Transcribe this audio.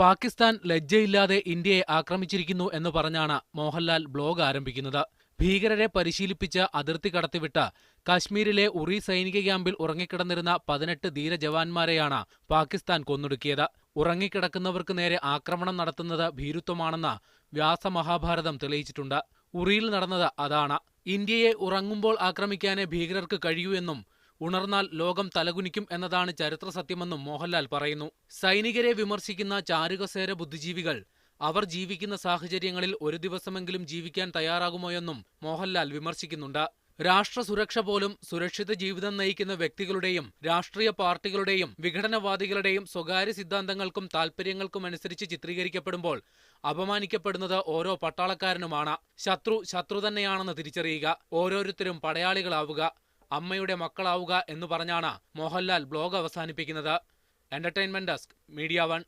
പാകിസ്ഥാൻ ലജ്ജയില്ലാതെ ഇന്ത്യയെ ആക്രമിച്ചിരിക്കുന്നു എന്ന് പറഞ്ഞാണ് മോഹൻലാൽ ബ്ലോഗ് ആരംഭിക്കുന്നത്. ഭീകരരെ പരിശീലിപ്പിച്ച് അതിർത്തി കടത്തിവിട്ട് കാശ്മീരിലെ ഉറി സൈനിക ക്യാമ്പിൽ ഉറങ്ങിക്കിടന്നിരുന്ന പതിനെട്ട് ധീര ജവാന്മാരെയാണ് പാകിസ്ഥാൻ കൊന്നൊടുക്കിയത്. ഉറങ്ങിക്കിടക്കുന്നവർക്ക് നേരെ ആക്രമണം നടത്തുന്നത് ഭീരുത്വമാണെന്ന് വ്യാസമഹാഭാരതം തെളിയിച്ചിട്ടുണ്ട്. ഉറിയിൽ നടന്നത് അതാണ്. ഇന്ത്യയെ ഉറങ്ങുമ്പോൾ ആക്രമിക്കാനേ ഭീകരർക്ക് കഴിയൂ എന്നും ഉണർന്നാൽ ലോകം തലകുനിക്കും എന്നതാണ് ചരിത്ര സത്യമെന്നും മോഹൻലാൽ പറയുന്നു. സൈനികരെ വിമർശിക്കുന്ന ചാരുകസേര ബുദ്ധിജീവികൾ അവർ ജീവിക്കുന്ന സാഹചര്യങ്ങളിൽ ഒരു ദിവസമെങ്കിലും ജീവിക്കാൻ തയ്യാറാകുമോയെന്നും മോഹൻലാൽ വിമർശിക്കുന്നുണ്ട്. രാഷ്ട്ര സുരക്ഷ പോലും സുരക്ഷിത ജീവിതം നയിക്കുന്ന വ്യക്തികളുടെയും രാഷ്ട്രീയ പാർട്ടികളുടെയും വിഘടനവാദികളുടെയും സ്വകാര്യ സിദ്ധാന്തങ്ങൾക്കും താൽപ്പര്യങ്ങൾക്കും അനുസരിച്ച് ചിത്രീകരിക്കപ്പെടുമ്പോൾ അപമാനിക്കപ്പെടുന്നത് ഓരോ പട്ടാളക്കാരനുമാണ്. ശത്രു ശത്രു തന്നെയാണെന്ന് തിരിച്ചറിയുക. ഓരോരുത്തരും പടയാളികളാവുക. അമ്മയുടെ മക്കളാവുക എന്ന് പറഞ്ഞാണ് മോഹൻലാൽ ബ്ലോഗ് അവസാനിപ്പിക്കുന്നത്. Entertainment desk media one